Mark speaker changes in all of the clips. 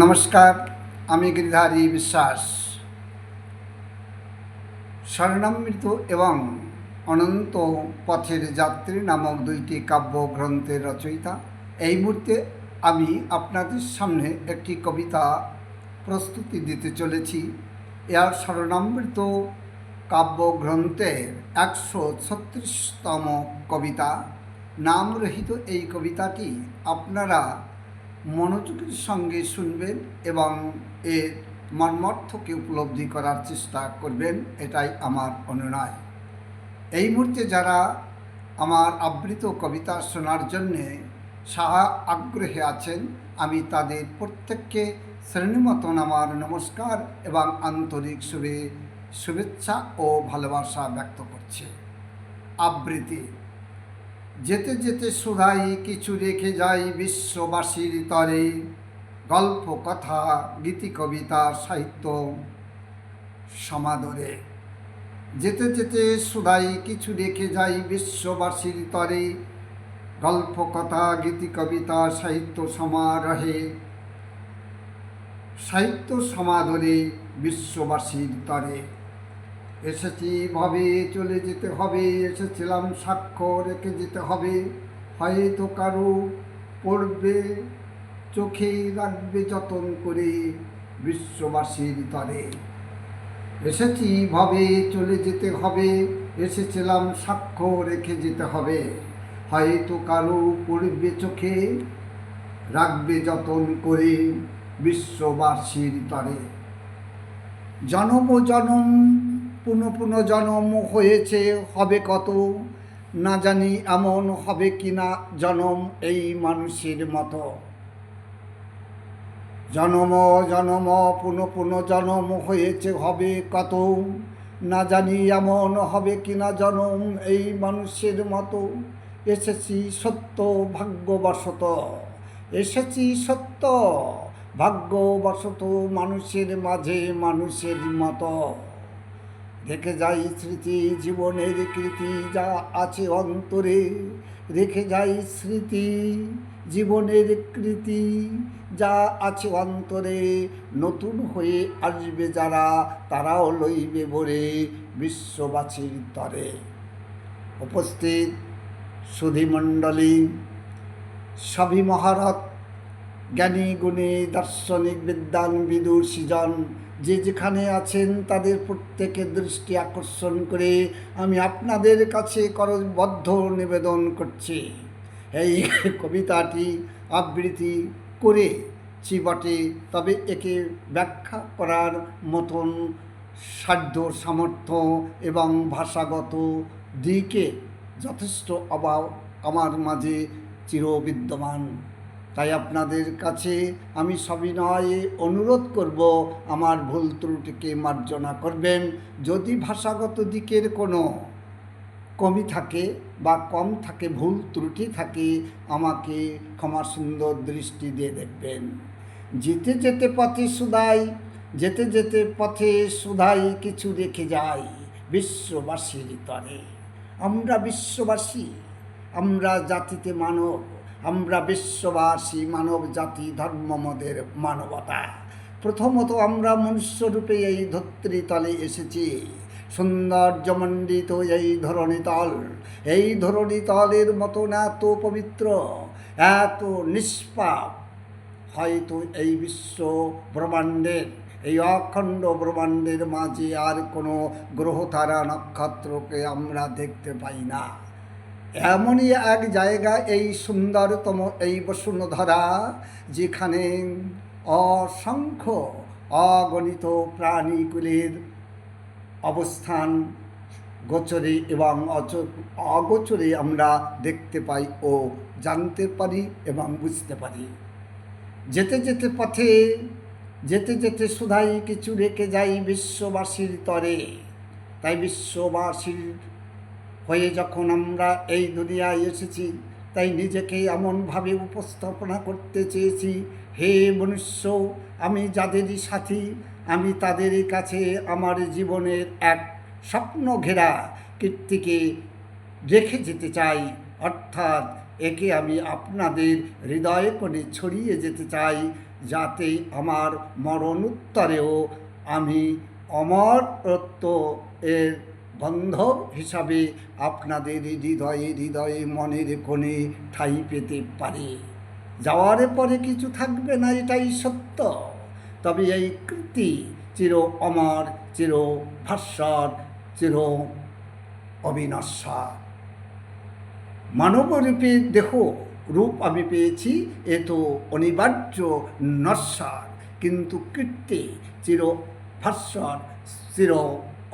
Speaker 1: নমস্কার, আমি গিরিধারী বিশ্বাস। স্বর্ণামৃত এবং অনন্ত পথের যাত্রী নামক দুইটি কাব্যগ্রন্থের রচয়িতা। এই মুহূর্তে আমি আপনাদের সামনে একটি কবিতা প্রস্তুতি দিতে চলেছি। এর স্বর্ণামৃত কাব্যগ্রন্থের একশো ছত্রিশতম কবিতা। নামরহিত এই কবিতাটি আপনারা মনোযোগের সঙ্গে শুনবেন এবং এর মর্মার্থকে উপলব্ধি করার চেষ্টা করবেন, এটাই আমার অনুনয়। এই মুহূর্তে যারা আমার আবৃত কবিতা শোনার জন্যে সাহা আগ্রহে আছেন, আমি তাদের প্রত্যেককে শ্রেণীমতন আমার নমস্কার এবং আন্তরিক শুভে, শুভেচ্ছা ও ভালোবাসা ব্যক্ত করছি। আবৃত্তি যেতে যেতে সুধাই কিছু রেখে যাই বিশ্ববাসীর তরে। গল্প, কথা, গীতি, কবিতা, সাহিত্য সমাদরে। যেতে যেতে সুধাই কিছু রেখে যাই বিশ্ববাসীর তরে। গল্প, কথা, গীতি, কবিতা, সাহিত্য সমারোহে। সাহিত্য সমাদরে বিশ্ববাসীর তরে। এসেছি, ভাবে চলে যেতে হবে। এসেছিলাম সাক্ষ্য রেখে যেতে হবে। হয়তো কারও পড়বে, চোখে রাখবে যতন করে বিশ্ববাসীর তরে এসেছি, ভাবে চলে যেতে হবে। এসেছিলাম সাক্ষ্য রেখে যেতে হবে। হয়তো কারও পড়বে, চোখে রাখবে যতন করে বিশ্ববাসীর তরে জনম জনম পুনঃ পুনঃ জনম হয়েছে, হবে কত? না জানি এমন হবে কি না জনম এই মানুষের মতো। জনম জনম, পুনঃ পুনঃ জনম হয়েছে, হবে কত? না জানি এমন হবে কি না জনম এই মানুষের মতো। এসেছি সত্য ভাগ্যবশত, এসেছি সত্য ভাগ্যবশত মানুষের মাঝে মানুষের মতো। রেখে যাই স্মৃতি, জীবনের কৃতি যা আছে অন্তরে। রেখে যাই স্মৃতি, জীবনের কৃতি যা আছে অন্তরে। নতুন হয়ে আসবে যারা, তারাও লইবে বলে বিশ্ববাসীর তরে। উপস্থিত সুধীমণ্ডলী সবই মহারথ জ্ঞানী, গুণী, দার্শনিক বিদ্যান বিদুর, সৃজন, যে যেখানে আছেন তাদের প্রত্যেকের দৃষ্টি আকর্ষণ করে আমি আপনাদের কাছে করবদ্ধ নিবেদন করছি। এই কবিতাটি আবৃত্তি করে ছি বটে, তবে একে ব্যাখ্যা করার মতন সাধ্য, সামর্থ্য এবং ভাষাগত দিকে যথেষ্ট অভাব আমার মাঝে চিরবিদ্যমান। তাই আপনাদের কাছে আমি সবিনয়ে অনুরোধ করব, আমার ভুল ত্রুটিকে মার্জনা করবেন। যদি ভাষাগত দিকের কোনো কমি থাকে বা কম থাকে, ভুল ত্রুটি থাকে, আমাকে ক্ষমা সুন্দর দৃষ্টি দিয়ে দেখবেন। যেতে যেতে পথে সুদাই, যেতে যেতে পথে সুধাই কিছু রেখে যাই বিশ্ববাসীর তরে। আমরা বিশ্ববাসী, আমরা জাতিতে মানব। আমরা বিশ্ববাসী মানব জাতি ধর্মমদের মানবতা। প্রথমত আমরা মনুষ্যরূপে এই ধত্রীতলে এসেছি। সৌন্দর্যমণ্ডিত এই ধরণীতল এই ধরণীতলের মতন এত পবিত্র, এত নিষ্পাপ। হয়তো এই বিশ্ব ব্রহ্মাণ্ডের, এই অখণ্ড ব্রহ্মাণ্ডের মাঝে আর কোনো গ্রহতারা নক্ষত্রকে আমরা দেখতে পাই না। এমনই এক জায়গা এই সুন্দরতম, এই বসুন্ধরা, যেখানে অসংখ্য অগণিত প্রাণীগুলির অবস্থান গোচরে এবং অগোচরে আমরা দেখতে পাই ও জানতে পারি এবং বুঝতে পারি। যেতে যেতে পথে, যেতে যেতে শুধাই কিছু রেখে যাই বিশ্ববাসীর তরে। তাই বিশ্ববাসীর হয়ে যখন আমরা এই দুনিয়ায় এসেছি, তাই নিজেকে এমনভাবে উপস্থাপনা করতে চেয়েছি, হে মনুষ্য, আমি যাদেরই সাথী, আমি তাদের কাছে আমার জীবনের এক স্বপ্ন ঘেরা কীর্তিকে রেখে যেতে চাই। অর্থাৎ একে আমি আপনাদের হৃদয়ে কোণে ছড়িয়ে যেতে চাই, যাতে আমার মরণোত্তরেও আমি অমরত্ব এর বন্ধব হিসাবে আপনাদের হৃদয়ে হৃদয়ে, মনের কোণে ঠাঁই পেতে পারে। যাওয়ার পরে কিছু থাকবে না, এটাই সত্য। তবে এই কৃতি চির অমর, চির ভাস্বর চির অবিনশ্বর মানবরূপে দেহ রূপ আমি পেয়েছি, এ তো অনিবার্য নশ্বর কিন্তু কীর্তি চির ভাস্বর চির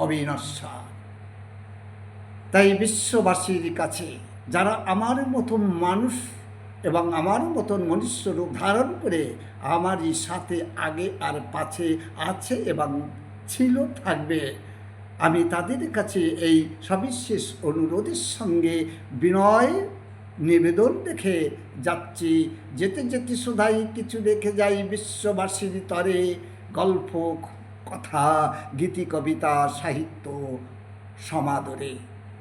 Speaker 1: অবিনশ্বর তাই বিশ্ববাসীর কাছে যারা আমার মতন মানুষ এবং আমার মতন মনুষ্য রূপ ধারণ করে আমারই সাথে আগে আর পাছে আছে এবং ছিল, থাকবে, আমি তাদের কাছে এই সবিশেষ অনুরোধের সঙ্গে বিনয় নিবেদন রেখে যাচ্ছি। যেতে যেতে সদাই কিছু রেখে যাই বিশ্ববাসীর তরে। গল্প, কথা, গীতি, কবিতা, সাহিত্য সমাদরে।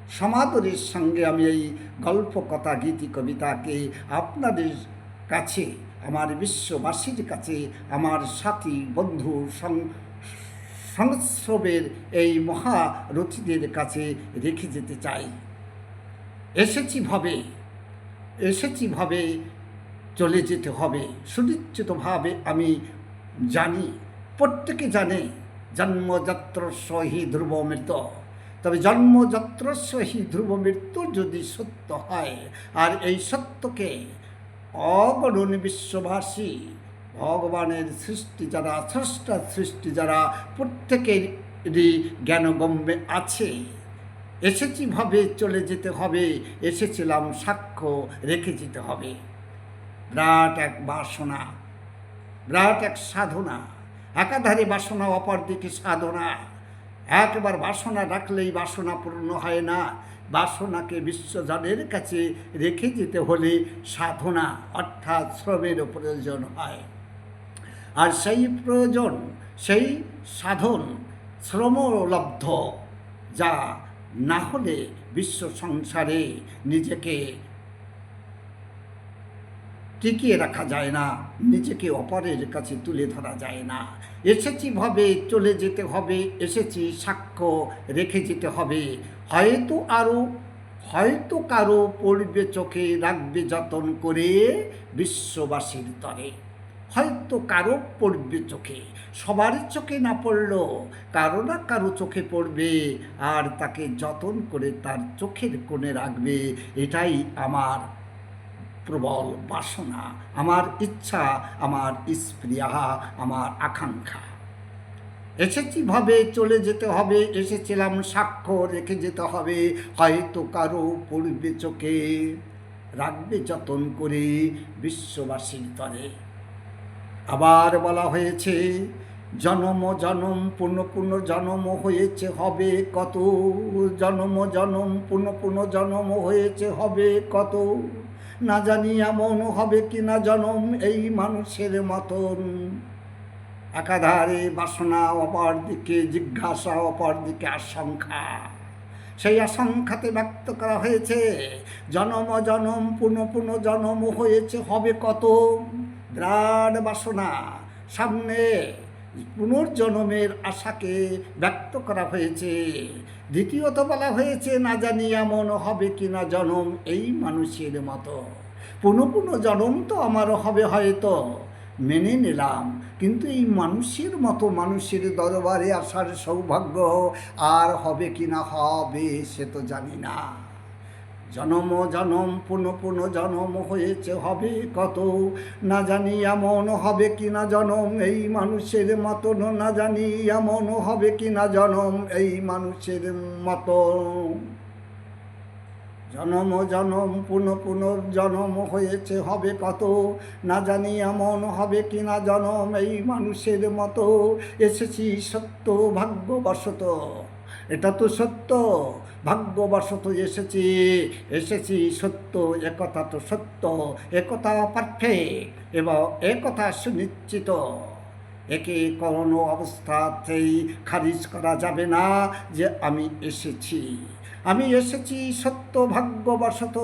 Speaker 1: সমাদরের সঙ্গে আমি এই গল্প কথা গীতি কবিতাকে আপনাদের কাছে, আমার বিশ্ববাসীর কাছে, আমার সাথী, বন্ধু সংস্রবের এই মহারথীদের কাছে রেখে যেতে চাই। এসেছি ভাবে এসেছি ভাবে চলে যেতে হবে। সুনিশ্চিতভাবে আমি জানি, প্রত্যেকে জানে জন্মযাত্র সহি ধ্রুব মৃত তবে জন্মযাত্র সহি ধ্রুব মৃত্যু যদি সত্য হয়। আর এই সত্যকে অগণন বিশ্ববাসী ভগবানের সৃষ্টি যারা, স্রষ্টা সৃষ্টি যারা, প্রত্যেকেরই জ্ঞানগম্যে আছে। এসেছি ভাবে চলে যেতে হবে, এসেছিলাম সাক্ষ্য রেখে যেতে হবে। বিরাট এক বাসনা, বিরাট এক সাধনা, একাধারে বাসনা অপর দিকে সাধনা। একবার বাসনা রাখলেই বাসনা পূর্ণ হয় না। বাসনাকে বিশ্বজনের কাছে রেখে যেতে হলে সাধনা অর্থাৎ শ্রমের প্রয়োজন হয়। আর সেই প্রয়োজন, সেই সাধন শ্রমলব্ধ যা না হলে বিশ্ব সংসারে নিজেকে টিকিয়ে রাখা যায় না, নিজেকে অপরের কাছে তুলে ধরা যায় না। এসেছি ভাবে, চলে যেতে হবে, এসেছি সাক্ষ্য রেখে যেতে হবে। হয়তো আরও হয়তো কারও পড়বে চোখে, রাখবে যতন করে বিশ্ববাসীর তরে। হয়তো কারও পড়বে চোখে, সবার চোখে না পড়লেও কারও না কারও চোখে পড়বে, আর তাকে যতন করে তার চোখের কোণে রাখবে, এটাই আমার প্রবল বাসনা, আমার ইচ্ছা, আমার স্প্রিয়া আমার আকাঙ্ক্ষা। এসেছি ভাবে চলে যেতে হবে, এসেছিলাম সাক্ষ্য রেখে যেতে হবে, হয়তো কারও পড়বে চোখে, রাখবে যতন করে বিশ্ববাসীর তরে। আবার বলা হয়েছে, জনম জনম পুনঃ পুনঃ জনম হয়েছে হবে কত, জনম জনম পুনঃ পুনঃ জনম হয়েছে হবে কত। না জানি এমন হবে কি না জনম এই মানুষের মতন। একাধারে বাসনা অপর দিকে জিজ্ঞাসা অপর দিকে আশঙ্কা। সেই আশঙ্কাতে ব্যক্ত করা হয়েছে, জনম জনম, পুনঃ পুনঃ জনম হয়েছে, হবে কত? বিরাট বাসনা, সামনে পুনর্জন্মের আশাকে ব্যক্ত করা হয়েছে। দ্বিতীয়ত বলা হয়েছে, না জানি এমন হবে কি না জনম এই মানুষের মতো। পুনঃ পুনঃ জনম তো আমারও হবে হয়তো। মেনে নিলাম, কিন্তু এই মানুষের মতো মানুষের দরবারে আসার সৌভাগ্য আর হবে কি না হবে সে তো জানি না। জনম জনম পুনঃ পুনঃ জনম হয়েছে, হবে কত? না জানি এমন হবে কি না জনম, এই মানুষের মতন না জানি এমন হবে কি না জনম, এই মানুষের মতো জনম জনম পুনঃ পুনঃ জনম হয়েছে, হবে কত? না জানি এমন হবে কি না জনম, এই মানুষের মতো এসেছি সত্য ভাগ্যবশত এটা তো সত্য। ভাগ্যবশত এসেছি এসেছি সত্য একথা তো সত্য একথা পারফেক্ট এবং একথা সুনিশ্চিত। একে কোনো অবস্থাতেই খারিজ করা যাবে না যে আমি এসেছি। আমি এসেছি সত্য ভাগ্যবশত,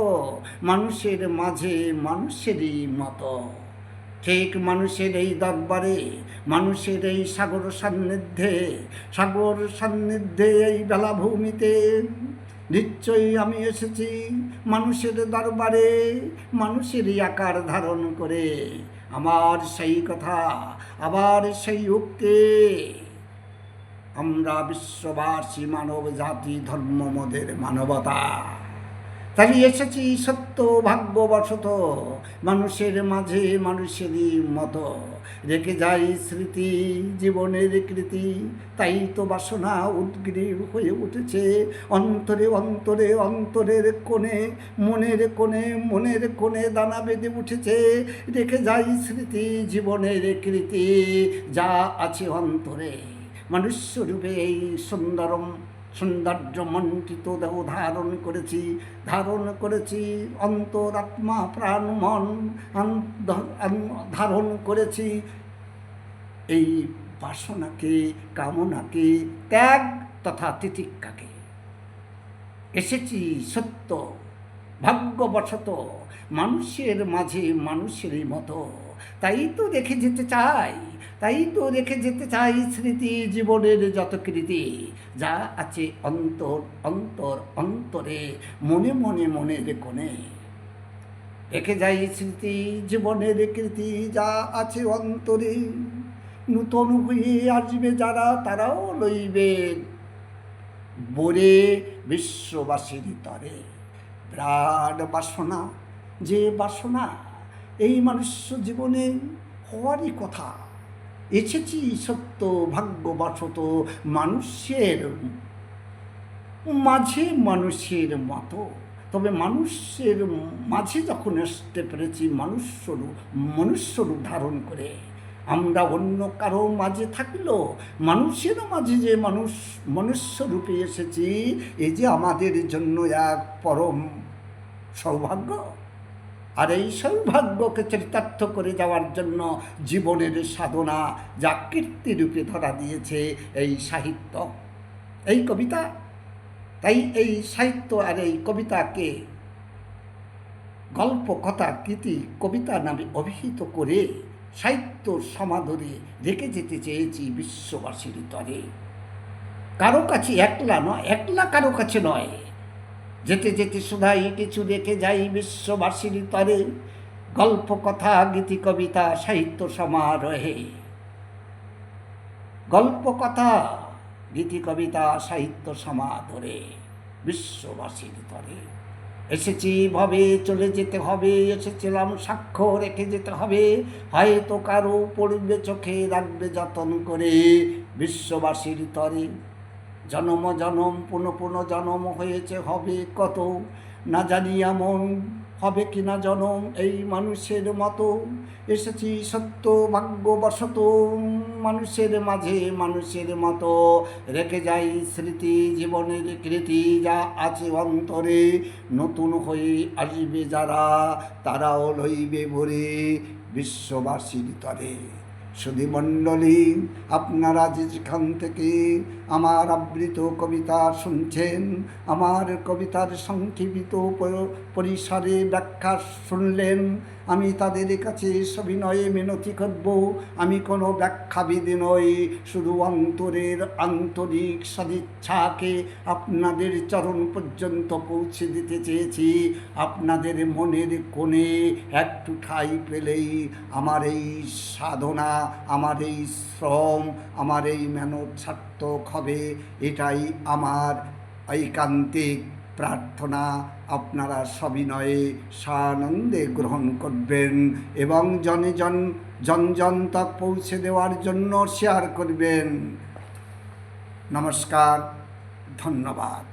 Speaker 1: মানুষের মাঝে মানুষেরই মতো। ঠিক মানুষের এই দরবারে, মানুষের এই সাগর সান্নিধ্যে সাগর সান্নিধ্যে এই বেলাভূমিতে নিশ্চয়ই আমি এসেছি মানুষের দরবারে, মানুষেরই আকার ধারণ করে। আমার সেই কথা, আবার সেই উক্তি আমরা বিশ্ববাসী মানব জাতি ধর্ম মদের মানবতা। তাই এসেছি সত্য ভাগ্যবশত। মানুষের মাঝে মানুষেরই মতো। রেখে যাই স্মৃতি, জীবনের কৃতি। তাই তো বাসনা উদ্গ্রীব হয়ে উঠেছে। অন্তরে অন্তরে অন্তরের কোণে, মনের কোণে মনের কোণে দানা বেঁধে উঠেছে। রেখে যাই স্মৃতি, জীবনের কৃতি। যা আছে অন্তরে। মনুষ্যরূপে এই সুন্দরম সৌন্দর্য মণ্ডিত দেহ ধারণ করেছি ধারণ করেছি, অন্তরাত্মা প্রাণ মন ধারণ করেছি। এই বাসনাকে, কামনাকে ত্যাগ তথা তিতিক্ষাকে। এসেছি সত্য, ভাগ্যবশত, মানুষের মাঝে মানুষেরই মতো। তাই তো দেখে যেতে চাই। তাই তো রেখে যেতে চাই স্মৃতি জীবনের যত কৃতি, যা আছে অন্তর অন্তর, অন্তরে, মনে মনে মনের কোণে রেখে যাই স্মৃতি জীবনের কৃতি, যা আছে অন্তরে। নূতন হয়ে আসবে যারা, তারাও লইবে বরে বিশ্ববাসীর তরে। বিরাট বাসনা, যে বাসনা, এই মনুষ্য জীবনে হওয়ারই কথা। এসেছি সত্য ভাগ্যবশত মানুষের মাঝে মানুষের মতো। তবে মানুষের মাঝে যখন আসতে পেরেছি মনুষ্যরূপ মনুষ্যরূপ ধারণ করে, আমরা অন্য কারও মাঝে থাকলেও, মানুষের মাঝে যে মানুষ, মনুষ্যরূপে এসেছি এই যে আমাদের জন্য এক পরম সৌভাগ্য। আর এই সৌভাগ্যকে চরিতার্থ করে যাওয়ার জন্য জীবনের সাধনা যা কীর্তিরূপে ধরা দিয়েছে এই সাহিত্য। এই কবিতা? তাই এই সাহিত্য আর এই কবিতাকে গল্প, কথা কৃতি কবিতা নামে অভিহিত করে সাহিত্য সমাদরে রেখে যেতে চেয়েছি বিশ্ববাসীর তরে। কারও কাছে একলা নয়, একলা কারও কাছে নয়। যেতে যেতে শুধাই কিছু রেখে যাই বিশ্ববাসীর তরে। গল্প, কথা, গীতি, কবিতা, সাহিত্য, সমারোহে। গল্প, কথা, গীতি, কবিতা, সাহিত্য, সমাদরে বিশ্ববাসীর তরে। এসেছি ভাবে, চলে যেতে হবে, এসেছিলাম সাক্ষ্য রেখে যেতে হবে। হয়তো কারও পড়বে চোখে, রাখবে যতন করে বিশ্ববাসীর তরে। জনম জনম পুনঃ পুনঃ জনম হয়েছে, হবে কত না জানি এমন, হবে কি না জনম, এই মানুষের মতো। এসেছি সত্য ভাগ্যবশত, মানুষের মাঝে মানুষের মতো। রেখে যাই স্মৃতি, জীবনের কৃতি যা আছে অন্তরে। নতুন হয়ে আসবে যারা, তারাও লইবে ভরে বিশ্ববাসীর তরে। সুধীমণ্ডলী আপনারা যেখান থেকে আমার আবৃত কবিতা শুনছেন, আমার কবিতার সংক্ষিপ্ত পরিসরে ব্যাখ্যা শুনলেন, আমি তাদের কাছে সবিনয়ে মিনতি করব, আমি কোনো ব্যাখ্যাবিধি নই, শুধু অন্তরের আন্তরিক সদিচ্ছাকে আপনাদের চরণ পর্যন্ত পৌঁছে দিতে চেয়েছি, আপনাদের মনের কোণে একটু ঠাই পেলেই আমার এই সাধনা আমার এই শ্রম, আমার এই মেহনত সার্থক হবে, এটাই আমার ঐকান্তিক প্রার্থনা। আপনারা সবিনয়ে সানন্দে গ্রহণ করবেন এবং জনে জন জন জন তক পৌঁছে দেওয়ার জন্য শেয়ার করবেন। নমস্কার, ধন্যবাদ।